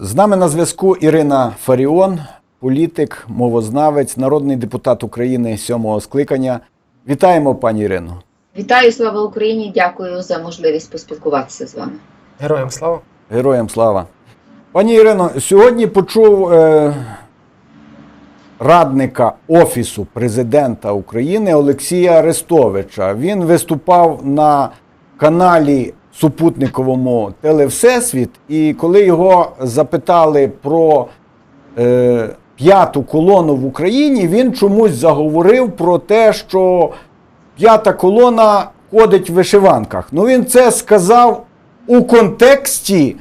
З нами на зв'язку Ірина Фаріон, політик, мовознавець, народний депутат України сьомого скликання. Вітаємо, пані Ірино. Вітаю, слава Україні! Дякую за можливість поспілкуватися з вами. Героям слава. Героям слава. Пані Ірино, сьогодні почув е, радника Офісу президента України Олексія Арестовича. Він виступав на каналі супутниковому Телевсесвіт, і коли його запитали про е, п'яту колону в Україні, він чомусь заговорив про те, що п'ята колона ходить в вишиванках. Ну він це сказав у контексті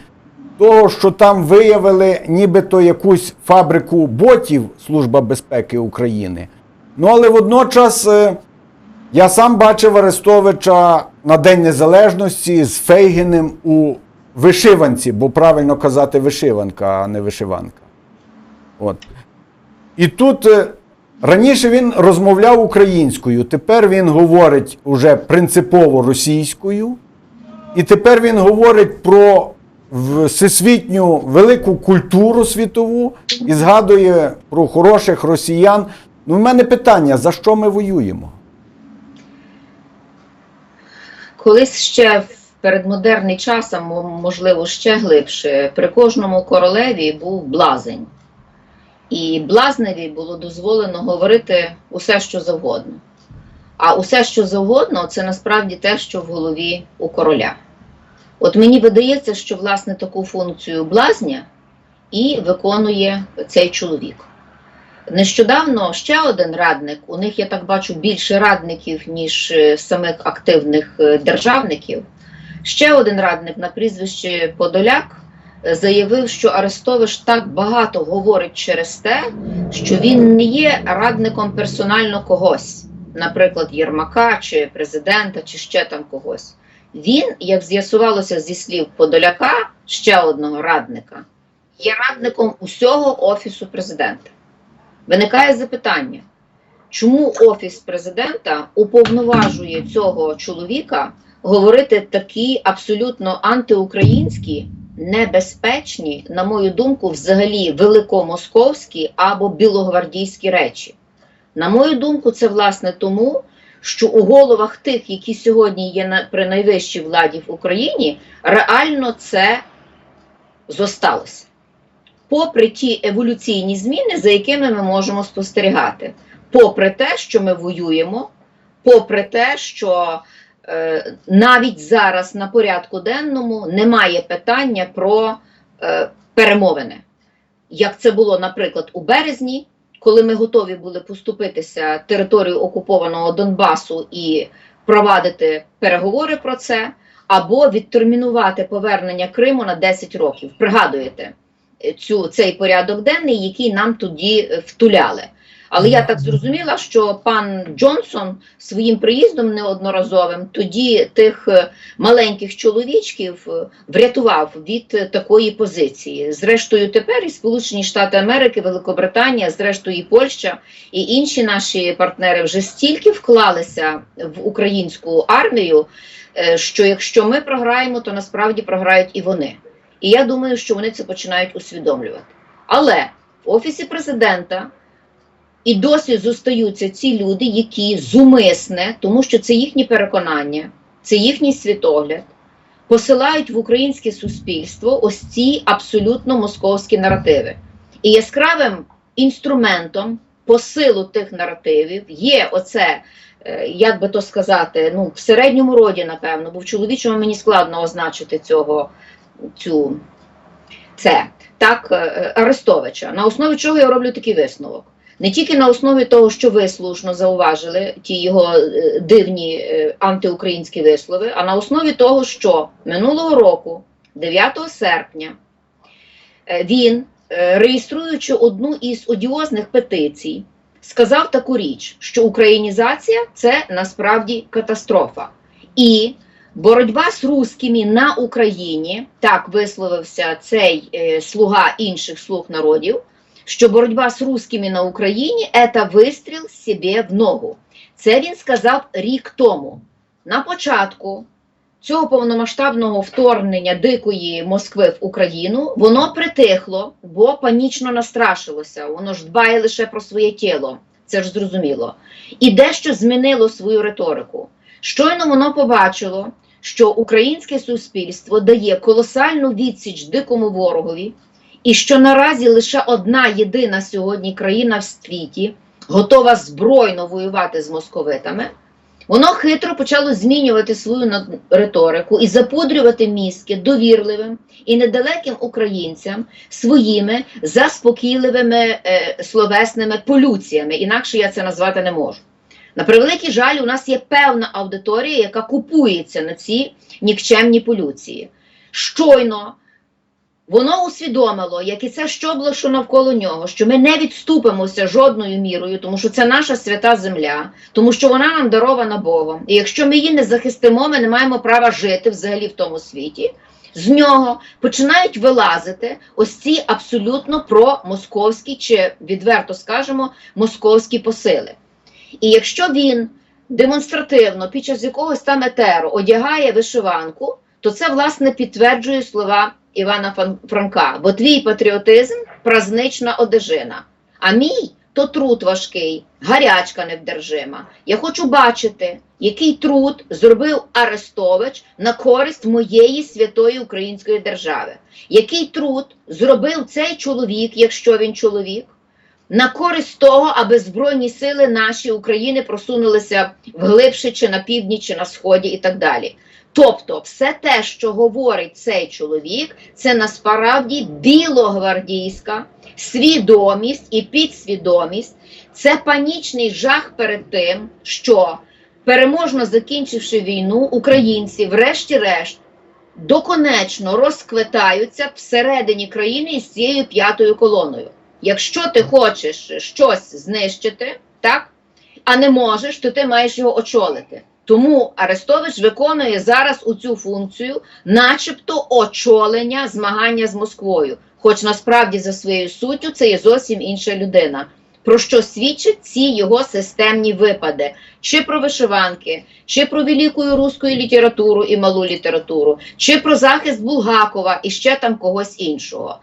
того, що там виявили нібито якусь фабрику ботів Служба безпеки України. Ну але водночас е, я сам бачив Арестовича на День Незалежності з Фейгіним у вишиванці, бо правильно казати вишиванка, а не вишиванка. От. І тут е, раніше він розмовляв українською, тепер він говорить уже принципово російською. І тепер він говорить про всесвітню велику культуру світову і згадує про хороших росіян. Ну, в мене питання: за що ми воюємо? Колись ще в передмодерний час, а можливо ще глибше, при кожному королеві був блазень. І блазневі було дозволено говорити усе, що завгодно. А усе, що завгодно, це насправді те, що в голові у короля. От мені видається, що власне таку функцію блазня і виконує цей чоловік. Нещодавно ще один радник, у них я так бачу більше радників, ніж е, самих активних е, державників. Ще один радник на прізвище Подоляк е, заявив, що Арестович так багато говорить через те, що він не є радником персонально когось, наприклад, Єрмака чи президента, чи ще там когось. Він, як з'ясувалося зі слів Подоляка, ще одного радника, є радником усього офісу президента. Виникає запитання, чому офіс президента уповноважує цього чоловіка говорити такі абсолютно антиукраїнські, небезпечні, на мою думку, взагалі великомосковські або білогвардійські речі? На мою думку, це власне тому, що у головах тих, які сьогодні є на, при найвищій владі в Україні, реально це зосталося попри ті еволюційні зміни, за якими ми можемо спостерігати, попри те, що ми воюємо, попри те, що е, навіть зараз на порядку денному немає питання про е, перемовини, як це було, наприклад, у березні, коли ми готові були поступитися територію окупованого Донбасу і провадити переговори про це, або відтермінувати повернення Криму на 10 років. Пригадуєте? Цю, цей порядок денний, який нам тоді е, втуляли. Але я так зрозуміла, що пан Джонсон своїм приїздом неодноразовим тоді тих е, маленьких чоловічків е, врятував від такої позиції. Зрештою, тепер і Сполучені Штати Америки, Великобританія, зрештою і Польща і інші наші партнери вже стільки вклалися в українську армію, що якщо ми програємо, то насправді програють і вони. І я думаю, що вони це починають усвідомлювати. Але в офісі президента і досі зостаються ці люди, які зумисне, тому що це їхні переконання, це їхній світогляд, посилають в українське суспільство ось ці абсолютно московські наративи. І яскравим інструментом посилу тих наративів є оце. е, Як би то сказати, ну в середньому роді, напевно, бо в чоловічому мені складно означити цього цю це так е, Арестовича. На основі чого я роблю такий висновок? Не тільки на основі того, що ви слушно зауважили, ті його е, дивні е, антиукраїнські вислови, а на основі того, що минулого року, 9 серпня, він, реєструючи одну із одіозних петицій, сказав таку річ, що українізація це насправді катастрофа. І Боротьба з русскими на Україні, так висловився цей е, слуга інших слуг народів, що боротьба з русскими на Україні це вистріл собі в ногу. Це він сказав рік тому. На початку цього повномасштабного вторгнення дикої Москви в Україну, воно притихло, бо панічно настрашилося. Воно ж дбає лише про своє тіло, це ж зрозуміло. І дещо змінило свою риторику. Щойно воно побачило, що українське суспільство дає колосальну відсіч дикому ворогові, і що наразі лише одна єдина сьогодні країна в світі готова збройно воювати з московитами. Воно хитро почало змінювати свою риторику і запудрювати мізки довірливим і недалеким українцям своїми заспокійливими е, словесними полюціями. Інакше я це назвати не можу. На превеликий жаль, у нас є певна аудиторія, яка купується на ці нікчемні полюції. Щойно воно усвідомило, як і це щобло, що навколо нього, що ми не відступимося жодною мірою, тому що це наша свята земля, тому що вона нам дарована Богом. І якщо ми її не захистимо, ми не маємо права жити взагалі в тому світі. З нього починають вилазити ось ці абсолютно промосковські, чи відверто скажемо, московські посили. І якщо він демонстративно під час якогось там етеру одягає вишиванку, то це власне підтверджує слова Івана Франка. Бо твій патріотизм празнична одежина, а мій то труд важкий, гарячка невдержима. Я хочу бачити, який труд зробив Арестович на користь моєї святої української держави. Який труд зробив цей чоловік, якщо він чоловік, на користь того, аби Збройні сили наші України просунулися вглибше чи на півдні, чи на сході і так далі. Тобто, все те, що говорить цей чоловік, це насправді білогвардійська свідомість і підсвідомість, це панічний жах перед тим, що переможно закінчивши війну, українці, врешті-решт, доконечно розквитаються всередині країни із цією п'ятою колоною. Якщо ти хочеш щось знищити, так, а не можеш, то ти маєш його очолити. Тому Арестович виконує зараз у цю функцію, начебто очолення змагання з Москвою. Хоч насправді за своєю суттю це є зовсім інша людина. Про що свідчать ці його системні випади, чи про вишиванки, чи про велику руську літературу і малу літературу, чи про захист Булгакова і ще там когось іншого.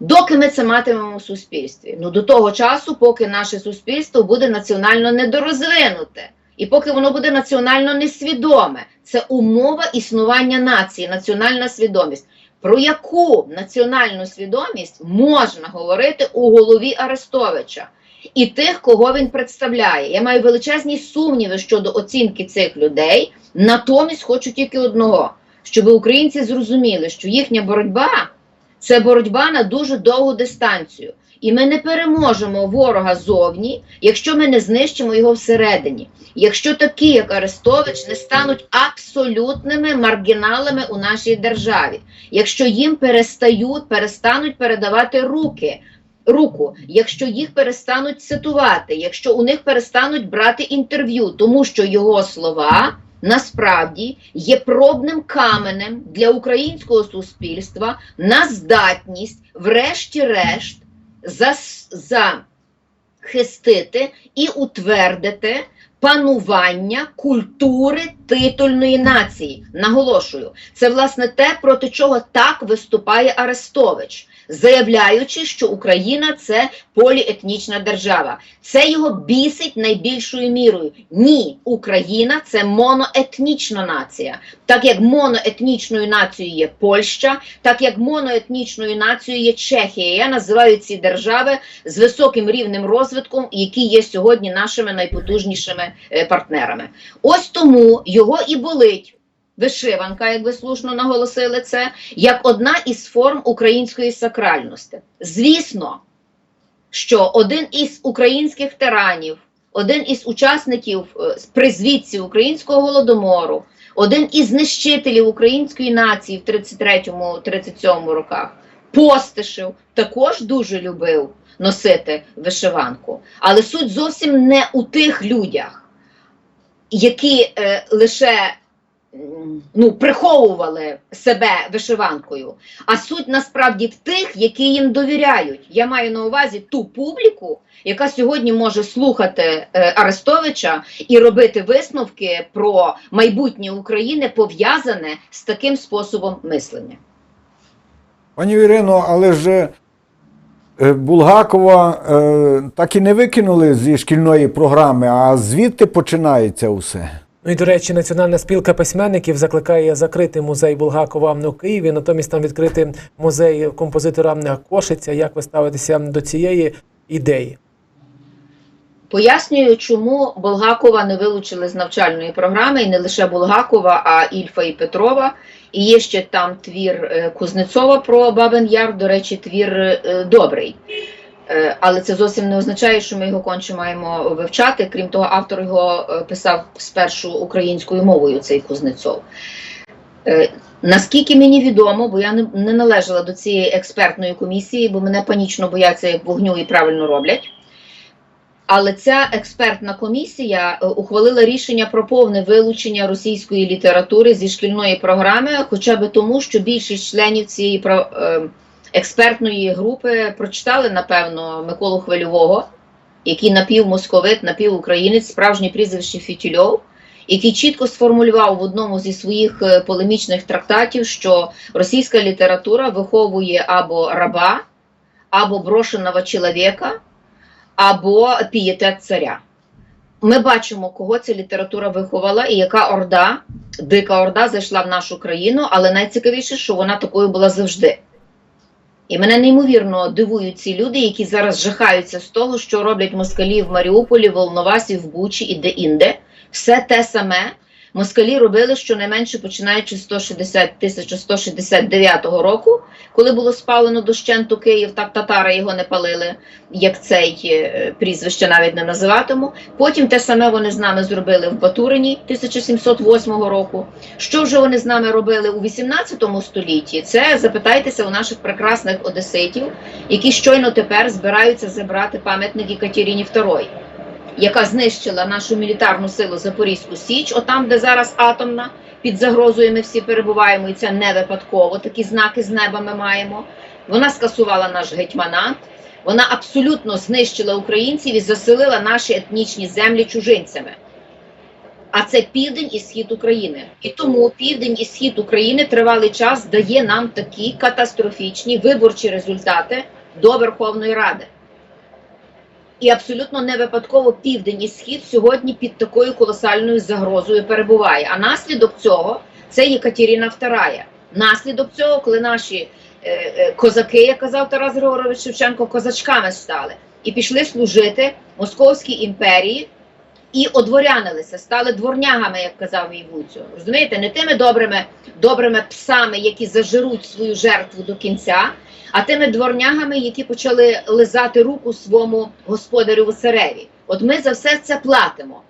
Доки ми це матимемо в суспільстві? Ну до того часу, поки наше суспільство буде національно недорозвинуте, і поки воно буде національно несвідоме, це умова існування нації, національна свідомість. Про яку національну свідомість можна говорити у голові Арестовича і тих, кого він представляє? Я маю величезні сумніви щодо оцінки цих людей. Натомість хочу тільки одного: щоб українці зрозуміли, що їхня боротьба це боротьба на дуже довгу дистанцію. І ми не переможемо ворога зовні, якщо ми не знищимо його всередині. Якщо такі, як Арестович, не стануть абсолютними маргіналами у нашій державі, якщо їм перестають, перестануть передавати руки, руку, якщо їх перестануть цитувати, якщо у них перестануть брати інтерв'ю, тому що його слова насправді є пробним каменем для українського суспільства на здатність, врешті-решт, захистити і утвердити панування культури титульної нації. Наголошую, це власне те, проти чого так виступає Арестович, заявляючи, що Україна це поліетнічна держава. Це його бісить найбільшою мірою. Ні, Україна це моноетнічна нація. Так як моноетнічною нацією є Польща, так як моноетнічною нацією є Чехія. Я називаю ці держави з високим рівнем розвитку, які є сьогодні нашими найпотужнішими е, партнерами. Ось тому його і болить. Вишиванка, як ви слушно наголосили це, як одна із форм української сакральності. Звісно, що один із українських тиранів, один із учасників е, призвідців українського голодомору, один із знищителів української нації в 33-37 роках, Постишев, також дуже любив носити вишиванку. Але суть зовсім не у тих людях, які е, лише ну, приховували себе вишиванкою, а суть насправді в тих, які їм довіряють. Я маю на увазі ту публіку, яка сьогодні може слухати е, Арестовича і робити висновки про майбутнє України, пов'язане з таким способом мислення. Пані Ірино, але ж е, Булгакова е, так і не викинули зі шкільної програми, а звідти починається усе. Ну і до речі, Національна спілка письменників закликає закрити музей Булгакова у Києві, натомість там відкрити музей композитора Кошиця. Як ви ставитеся до цієї ідеї? Пояснюю, чому Булгакова не вилучили з навчальної програми, і не лише Булгакова, а Ільфа і Петрова. І є ще там твір е, Кузнецова про Бабин Яр, до речі, твір е, добрий. Е, Але це зовсім не означає, що ми його конче маємо вивчати. Крім того, автор його е, писав спершу українською мовою, цей Кузнецов. Е, Наскільки мені відомо, бо я не, належала до цієї експертної комісії, бо мене панічно бояться як вогню і правильно роблять. Але ця експертна комісія ухвалила рішення про повне вилучення російської літератури зі шкільної програми, хоча б тому, що більшість членів цієї про- е, експертної групи прочитали, напевно, Миколу Хвильового, який напівмосковит, напівукраїнець, справжнє прізвище Фітільов, який чітко сформулював в одному зі своїх е, полемічних трактатів, що російська література виховує або раба, або брошеного чоловіка, або пієтет царя. Ми бачимо, кого ця література виховала і яка орда, дика орда зайшла в нашу країну, але найцікавіше, що вона такою була завжди. І мене неймовірно дивують ці люди, які зараз жахаються з того, що роблять москалі в Маріуполі, Волновасі, в Бучі і де-інде. Все те саме. Москалі робили щонайменше починаючи з 160 1169 року, коли було спалено дощенту Київ, так татари його не палили, як цей е, прізвище навіть не називатиму. Потім те саме вони з нами зробили в Батурині 1708 року. Що вже вони з нами робили у 18 столітті? Це запитайтеся у наших прекрасних одеситів, які щойно тепер збираються забрати пам'ятники Катерині II яка знищила нашу мілітарну силу Запорізьку Січ, отам, де зараз атомна, під загрозою ми всі перебуваємо, і це не випадково. Такі знаки з неба ми маємо. Вона скасувала наш гетьманат, вона абсолютно знищила українців і заселила наші етнічні землі чужинцями. А це південь і схід України. І тому південь і схід України тривалий час дає нам такі катастрофічні виборчі результати до Верховної Ради. І абсолютно не випадково південь і схід сьогодні під такою колосальною загрозою перебуває. А наслідок цього це Єкатеріна II. Наслідок цього, коли наші е, е, козаки, як казав Тарас Григорович Шевченко, козачками стали і пішли служити Московській імперії і одворянилися, стали дворнягами, як казав мій Гуцю. Розумієте, не тими добрими, добрими псами, які зажируть свою жертву до кінця, а тими дворнягами, які почали лизати руку своєму господарю Васареві. От ми за все це платимо.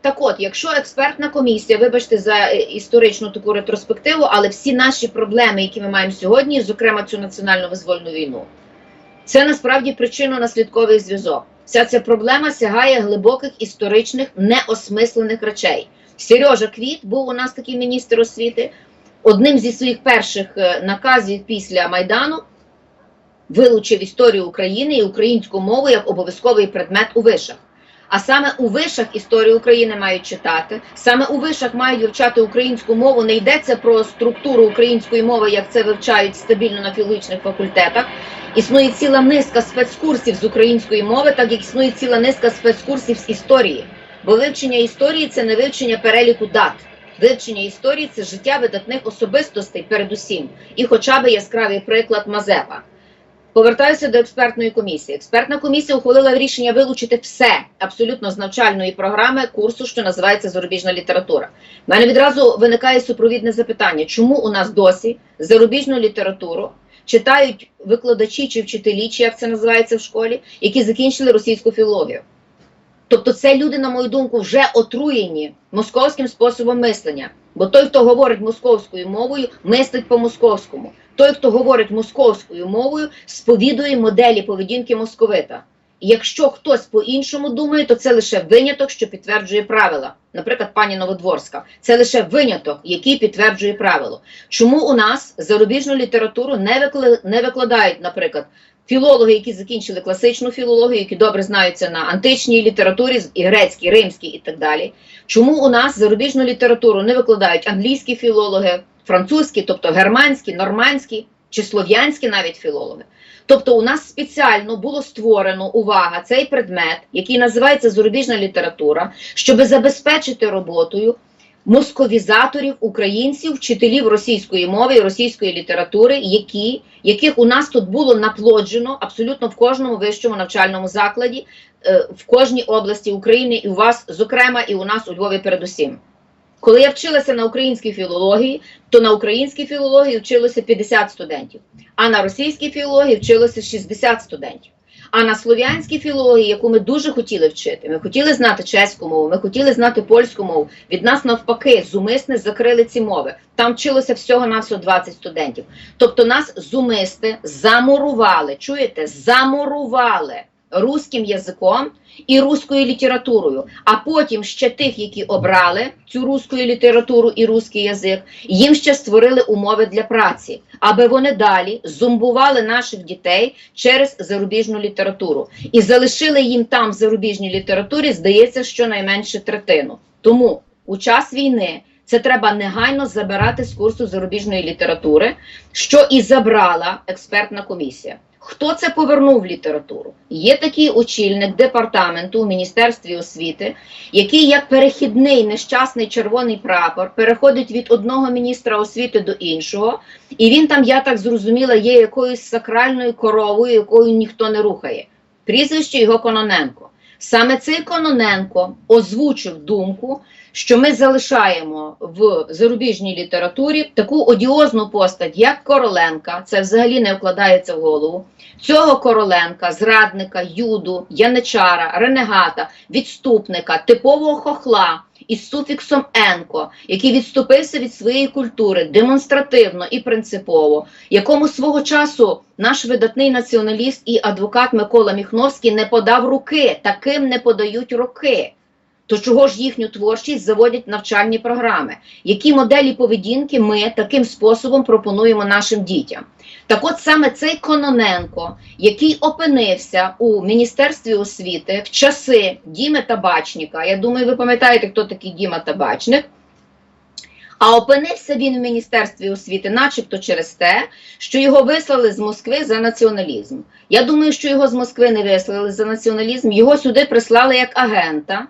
Так от, якщо експертна комісія, вибачте за е, історичну таку ретроспективу, але всі наші проблеми, які ми маємо сьогодні, зокрема цю національну визвольну війну, це насправді причинно-наслідковий зв'язок. Вся ця проблема сягає глибоких історичних неосмислених речей. Сережа Квіт був у нас такий міністр освіти. Одним зі своїх перших е, наказів після Майдану вилучив історію України і українську мову як обов'язковий предмет у вишах. А саме у вишах історію України мають читати, саме у вишах мають вивчати українську мову. Не йдеться про структуру української мови, як це вивчають стабільно на філологічних факультетах. Існує ціла низка спецкурсів з української мови, так як існує ціла низка спецкурсів з історії. Бо вивчення історії це не вивчення переліку дат. Вивчення історії це життя видатних особистостей, передусім, і хоча б яскравий приклад Мазепа. Повертаюся до експертної комісії. Експертна комісія ухвалила рішення вилучити все абсолютно з навчальної програми курсу, що називається зарубіжна література. У мене відразу виникає супровідне запитання: чому у нас досі зарубіжну літературу читають викладачі чи вчителі, чи як це називається в школі, які закінчили російську філологію? Тобто, це люди, на мою думку, вже отруєні московським способом мислення. Бо той, хто говорить московською мовою, мислить по-московському. Той, хто говорить московською мовою, сповідує моделі поведінки московита. Якщо хтось по-іншому думає, то це лише виняток, що підтверджує правила. Наприклад, пані Новодворська, це лише виняток, який підтверджує правило. Чому у нас зарубіжну літературу не не викладають, наприклад, філологи, які закінчили класичну філологію, які добре знаються на античній літературі, і грецькій, римській і так далі. Чому у нас зарубіжну літературу не викладають англійські філологи, французькі, тобто германські, нормандські чи слов'янські навіть філологи? Тобто, у нас спеціально було створено увага цей предмет, який називається зарубіжна література, щоб забезпечити роботою московізаторів, українців, вчителів російської мови і російської літератури, які, яких у нас тут було наплоджено абсолютно в кожному вищому навчальному закладі, е, в кожній області України, і у вас, зокрема, і у нас у Львові передусім. Коли я вчилася на українській філології, то на українській філології вчилося 50 студентів, а на російській філології вчилося 60 студентів. А на слов'янській філології, яку ми дуже хотіли вчити, ми хотіли знати чеську мову, ми хотіли знати польську мову. Від нас навпаки, зумисне закрили ці мови. Там вчилося всього навсього 20 студентів. Тобто нас зумисти замурували. Чуєте, замурували руським язиком і руською літературою. А потім ще тих, які обрали цю руську літературу і руський язик, їм ще створили умови для праці, аби вони далі зомбували наших дітей через зарубіжну літературу і залишили їм там в зарубіжній літературі, здається, щонайменше третину. Тому у час війни. Це треба негайно забирати з курсу зарубіжної літератури, що і забрала експертна комісія. Хто це повернув в літературу? Є такий очільник департаменту у Міністерстві освіти, який як перехідний нещасний червоний прапор переходить від одного міністра освіти до іншого, і він там, я так зрозуміла, є якоюсь сакральною коровою, якою ніхто не рухає. Прізвище його Кононенко. Саме цей Кононенко озвучив думку, що ми залишаємо в зарубіжній літературі таку одіозну постать, як Короленка, це взагалі не вкладається в голову. Цього Короленка, зрадника, юду, яничара, ренегата, відступника, типового хохла із суфіксом енко, який відступився від своєї культури демонстративно і принципово, якому свого часу наш видатний націоналіст і адвокат Микола Міхновський не подав руки, таким не подають руки. То чого ж їхню творчість заводять навчальні програми? Які моделі поведінки ми таким способом пропонуємо нашим дітям? Так от саме цей Кононенко, який опинився у Міністерстві освіти в часи Діми Табачника, я думаю, ви пам'ятаєте, хто такий Діма Табачник, а опинився він в Міністерстві освіти, начебто через те, що його вислали з Москви за націоналізм. Я думаю, що його з Москви не вислали за націоналізм, його сюди прислали як агента.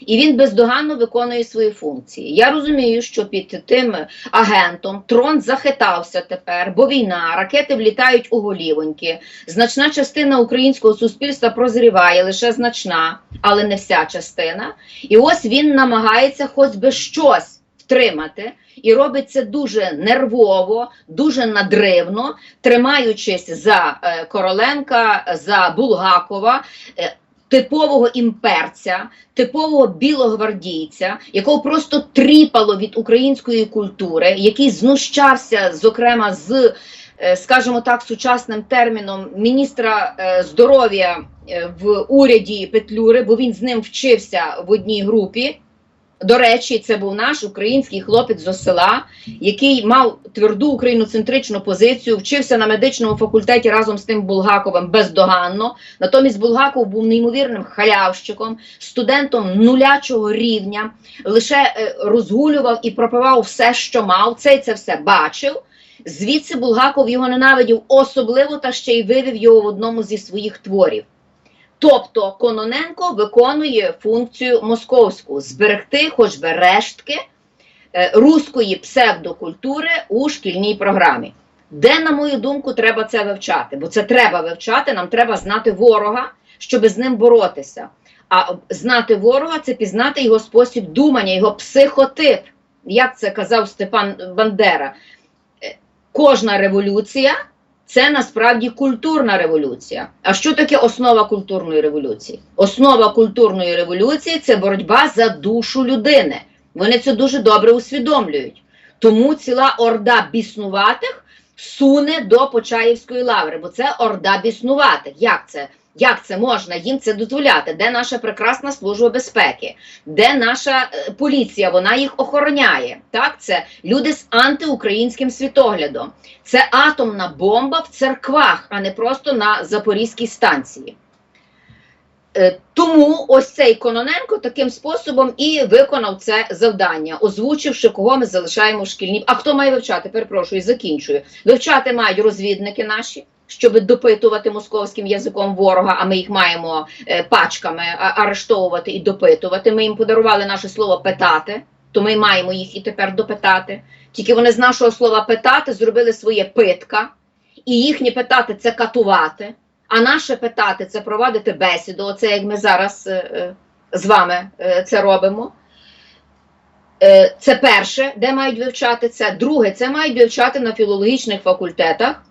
І він бездоганно виконує свої функції. Я розумію, що під тим агентом трон захитався тепер, бо війна, ракети влітають у голівоньки. Значна частина українського суспільства прозріває, лише значна, але не вся частина. І ось він намагається хоч би щось втримати. І робить це дуже нервово, дуже надривно, тримаючись за е, Короленка, за Булгакова. Типового імперця, типового білогвардійця, якого просто тріпало від української культури, який знущався, зокрема, з, е, скажімо так, сучасним терміном міністра е, здоров'я е, в уряді Петлюри, бо він з ним вчився в одній групі. До речі, це був наш український хлопець з села, який мав тверду україноцентричну позицію, вчився на медичному факультеті разом з тим Булгаковим бездоганно. Натомість Булгаков був неймовірним халявщиком, студентом нулячого рівня, лише е, розгулював і пропивав все, що мав. Цей це все бачив. Звідси Булгаков його ненавидів особливо та ще й вивів його в одному зі своїх творів. Тобто Кононенко виконує функцію московську зберегти хоч би рештки е, руської псевдокультури у шкільній програмі. Де, на мою думку, треба це вивчати? Бо це треба вивчати, нам треба знати ворога, щоб з ним боротися. А знати ворога це пізнати його спосіб думання, його психотип. Як це казав Степан Бандера? Е, Кожна революція це насправді культурна революція. А що таке основа культурної революції? Основа культурної революції це боротьба за душу людини. Вони це дуже добре усвідомлюють. Тому ціла орда біснуватих суне до Почаївської лаври, бо це орда біснуватих. Як це? Як це можна їм це дозволяти? Де наша прекрасна служба безпеки? Де наша е, поліція? Вона їх охороняє. Так, це люди з антиукраїнським світоглядом. Це атомна бомба в церквах, а не просто на Запорізькій станції. Е, Тому ось цей Кононенко таким способом і виконав це завдання, озвучивши, кого ми залишаємо в шкільні. А хто має вивчати? Перепрошую, закінчую. Вивчати мають розвідники наші, щоб допитувати московським язиком ворога. А ми їх маємо е, пачками арештовувати і допитувати. Ми їм подарували наше слово питати, то ми маємо їх і тепер допитати. Тільки вони з нашого слова питати зробили своє питка, і їхнє питати це катувати. А наше питати це проводити бесіду, оце як ми зараз е, е, з вами це робимо. Це перше, де мають вивчати це. Друге, це мають вивчати на філологічних факультетах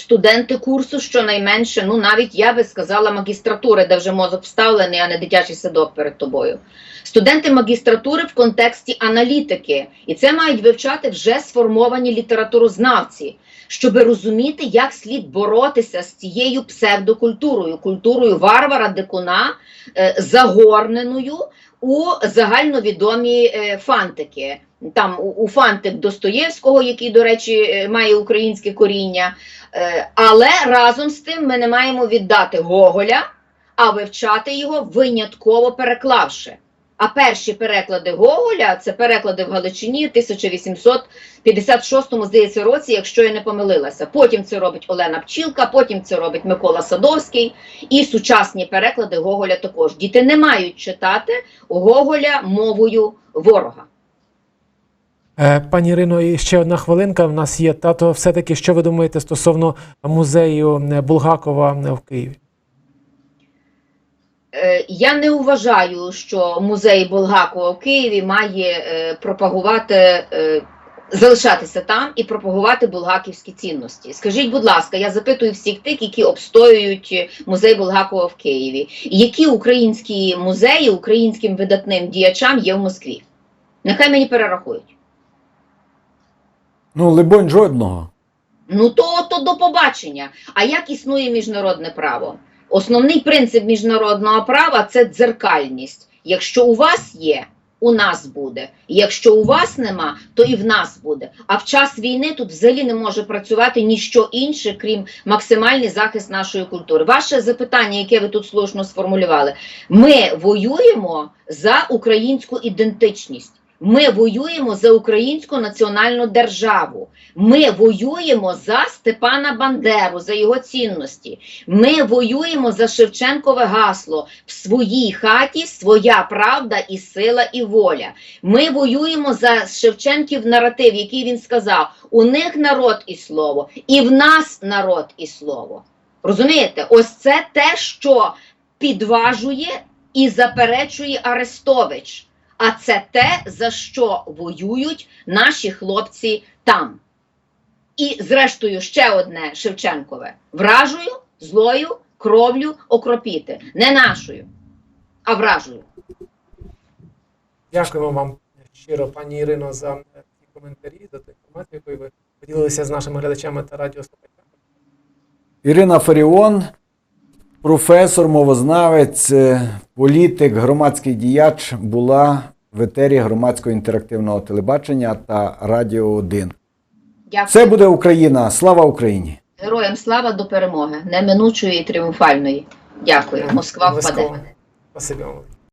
студенти курсу, щонайменше, ну навіть я би сказала, магістратури, де вже мозок вставлений, а не дитячий садок перед тобою. Студенти магістратури в контексті аналітики, і це мають вивчати вже сформовані літературознавці, щоб розуміти, як слід боротися з цією псевдокультурою, культурою варвара, дикуна, е, загорненою у загальновідомі е, фантики. Там у, фантик Достоєвського, який, до речі, е, має українське коріння. Е, але разом з тим ми не маємо віддати Гоголя, а вивчати його винятково переклавши. А перші переклади Гоголя це переклади в Галичині в 1856 здається році, якщо я не помилилася. Потім це робить Олена Пчілка, потім це робить Микола Садовський, і сучасні переклади Гоголя також. Діти не мають читати Гоголя мовою ворога. Е, Пані Ірино, і ще одна хвилинка в нас є. Тато, все-таки, що ви думаєте стосовно музею е, Булгакова в Києві? Е, Я не вважаю, що музей Булгакова в Києві має е, пропагувати, е, залишатися там і пропагувати булгаківські цінності. Скажіть, будь ласка, я запитую всіх тих, які обстоюють музей Булгакова в Києві. Які українські музеї українським видатним діячам є в Москві? Нехай мені перерахують. Ну, либонь, жодного. Ну то, то до побачення. А як існує міжнародне право? Основний принцип міжнародного права це дзеркальність. Якщо у вас є, у нас буде. Якщо у вас нема, то і в нас буде. А в час війни тут взагалі не може працювати ніщо інше, крім максимальний захист нашої культури. Ваше запитання, яке ви тут слушно сформулювали, ми воюємо за українську ідентичність. Ми воюємо за українську національну державу. Ми воюємо за Степана Бандеру, за його цінності. Ми воюємо за Шевченкове гасло в своїй хаті своя правда і сила і воля. Ми воюємо за Шевченків наратив, який він сказав: у них народ і слово, і в нас народ і слово. Розумієте, ось це те, що підважує і заперечує Арестович. А це те, за що воюють наші хлопці там. І, зрештою, ще одне Шевченкове: вражою, злою, кровлю окропіти. Не нашою, а вражою. Дякуємо вам щиро, пані Ірино, за ці коментарі, за ту інформацію, якою ви поділилися з нашими глядачами та радіослухачами. Ірина Фаріон, професор, мовознавець, е, політик, громадський діяч, була в етері громадського інтерактивного телебачення та Радіо 1. Дякую. Все буде Україна! Слава Україні! Героям слава до перемоги, неминучої і тріумфальної. Дякую. Москва впаде. Вам.